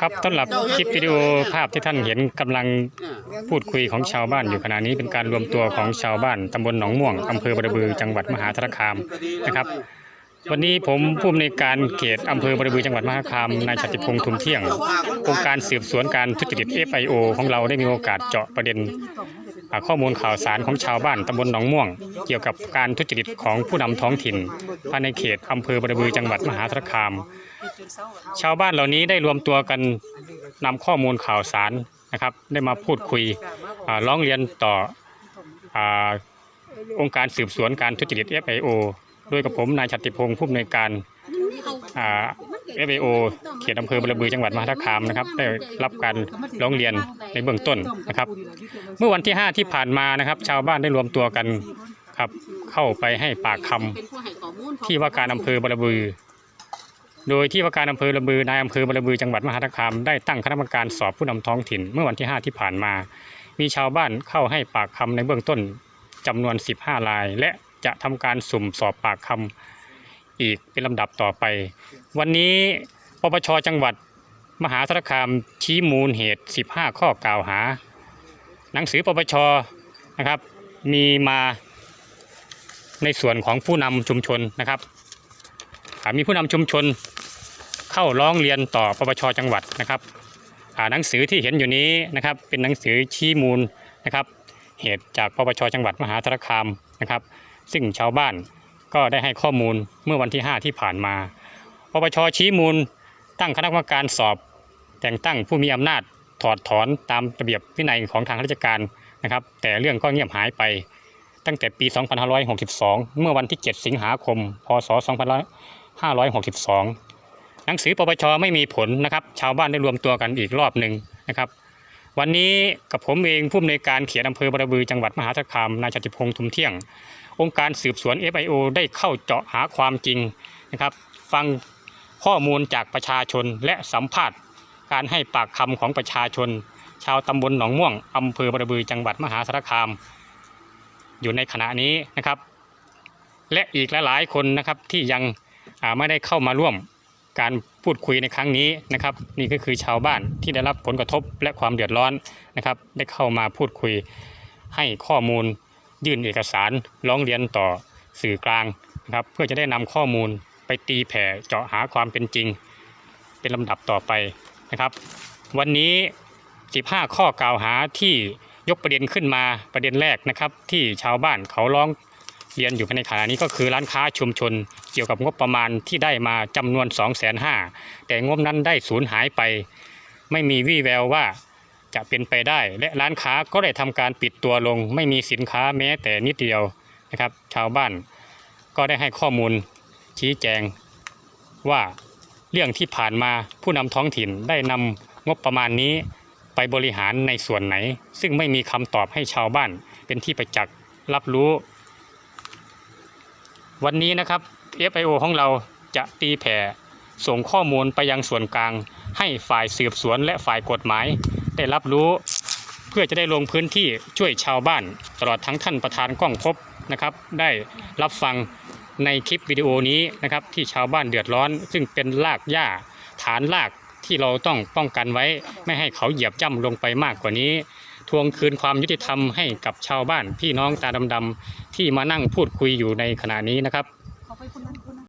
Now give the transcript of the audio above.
ครับต้นหลับคลิปวิดีโอภาพที่ท่านเห็นกำลังพูดคุยของชาวบ้านอยู่ขณะนี้เป็นการรวมตัวของชาวบ้านตำบลหนองม่วงอำเภอบรบือจังหวัดมหาสารคามนะครับ วันนี้ผมผู้อำนวยการเขตอำเภอบรบือจังหวัดมหาสารคามนายชัติพงษ์ทุมเที่ยงองค์การสืบสวนการทุจริต FIO ของเราได้มีโอกาสเจาะประเด็น ข้อมูลข่าวสารของชาวบ้านตำบลหนองม่วง เกี่ยวกับการทุจริตของผู้นำท้องถิ่นภายในเขตอำเภอบรบือจังหวัดมหาสารคาม ชาวบ้านเหล่านี้ได้รวมตัวกันนำข้อมูลข่าวสารนะครับ ได้มาพูดคุยร้องเรียนต่ออาองค์การสืบสวนการทุจริต FIO โดยกับผมนายชัติพงศ์ผู้อำนวยการ อ่า FIO เขตอำเภอบรบือจังหวัดมหาสารคามนะครับได้รับการร้องเรียนในเบื้องต้นนะครับ เมื่อวันที่ 5 ที่ผ่านมานะครับ ชาวบ้านได้รวมตัวกันครับเข้าไปให้ปากคำที่ว่าการอำเภอบรบือ โดยที่ว่าการอำเภอบรบือนายอำเภอบรบือจังหวัดมหาสารคามได้ตั้งคณะกรรมการสอบผู้นำท้องถิ่น เมื่อวันที่ 5 ที่ผ่านมา มีชาวบ้านเข้าให้ปากคำในเบื้องต้นจำนวน 15ราย และจะทำการสุ่มสอบปากคำ อีกเป็นลำดับต่อไป วันนี้ปปชจังหวัด มหาสารคามชี้มูลเหตุ 15 ข้อกล่าวหา หนังสือปปชนะครับ มีมาในส่วนของผู้นำชุมชนนะครับมีผู้นำชุมชนเข้าร้องเรียนต่อปปชจังหวัดนะครับหนังสือที่เห็นอยู่นี้นะครับเป็นหนังสือชี้มูลนะครับ เหตุจากปปชจังหวัดมหาสารคามนะครับ ซึ่งชาวบ้าน ก็ได้ให้ข้อมูลเมื่อวันที่ 5 ที่ผ่านมาปปชชี้มูล ตั้งคณะกรรมการสอบ แต่งตั้งผู้มีอำนาจถอดถอนตามระเบียบวินัยของทางราชการนะครับ แต่เรื่องก็เงียบหายไป ตั้งแต่ปี 2562 เมื่อวันที่ 7 สิงหาคม พศ 2562 หนังสือปปชไม่มีผลนะครับ ชาวบ้านได้รวมตัวกันอีกรอบหนึ่งนะครับ วันนี้กับผมเองผู้อำนวยการเขียนอำเภอบรบือจังหวัดมหาสารคามนายจติพงษ์ทุมเที่ยง องค์การสืบสวน FIO ได้เข้าเจาะหาความจริงนะครับ ฟังข้อมูลจากประชาชนและสัมภาษณ์การให้ปากคำของประชาชน ชาวตำบลหนองม่วงอำเภอบรบือจังหวัดมหาสารคาม อยู่ในขณะนี้นะครับ และอีกหลายๆคนนะครับที่ยังไม่ได้เข้ามาร่วมการพูดคุยในครั้งนี้นะครับ นี่ก็คือชาวบ้านที่ได้รับผลกระทบและความเดือดร้อนนะครับ ได้เข้ามาพูดคุยให้ข้อมูล ยื่นเอกสารร้องเรียนต่อสื่อกลางนะครับเพื่อจะได้นำข้อมูลไปตีแผ่เจาะหาความเป็นจริง เป็นลำดับต่อไปนะครับ วันนี้ 15 ข้อกล่าวหาที่ยกประเด็นขึ้นมาประเด็นแรกนะครับ ที่ชาวบ้านเขาร้องเรียนอยู่ในขณะนี้ก็คือร้านค้าชุมชน เกี่ยวกับงบประมาณที่ได้มาจำนวน 2 5 0 0 0 0แต่งบนั้นได้สูญหายไป ไม่มีวี่แววว่า จะเป็นไปได้ และร้านค้าก็ได้ทำการปิดตัวลง ไม่มีสินค้าแม้แต่นิดเดียวนะครับ ชาวบ้านก็ได้ให้ข้อมูลชี้แจงว่าเรื่องที่ผ่านมาผู้นำท้องถิ่นได้นำงบประมาณนี้ไปบริหารในส่วนไหน ซึ่งไม่มีคำตอบให้ชาวบ้านเป็นที่ประจักษ์รับรู้ วันนี้นะครับ FIO ของเราจะตีแผ่ส่งข้อมูลไปยังส่วนกลาง ให้ฝ่ายสืบสวนและฝ่ายกฎหมาย ได้รับรู้ เพื่อจะได้ลงพื้นที่ช่วยชาวบ้าน ตลอดทั้งท่านประธานกล้องพบนะครับ ได้รับฟังในคลิปวิดีโอนี้นะครับ ที่ชาวบ้านเดือดร้อน ซึ่งเป็นรากหญ้าฐานรากที่เราต้องป้องกันไว้ ไม่ให้เขาเหยียบย่ำลงไปมากกว่านี้ ทวงคืนความยุติธรรมให้กับชาวบ้านพี่น้องตาดำๆที่มานั่งพูดคุยอยู่ในขณะนี้นะครับ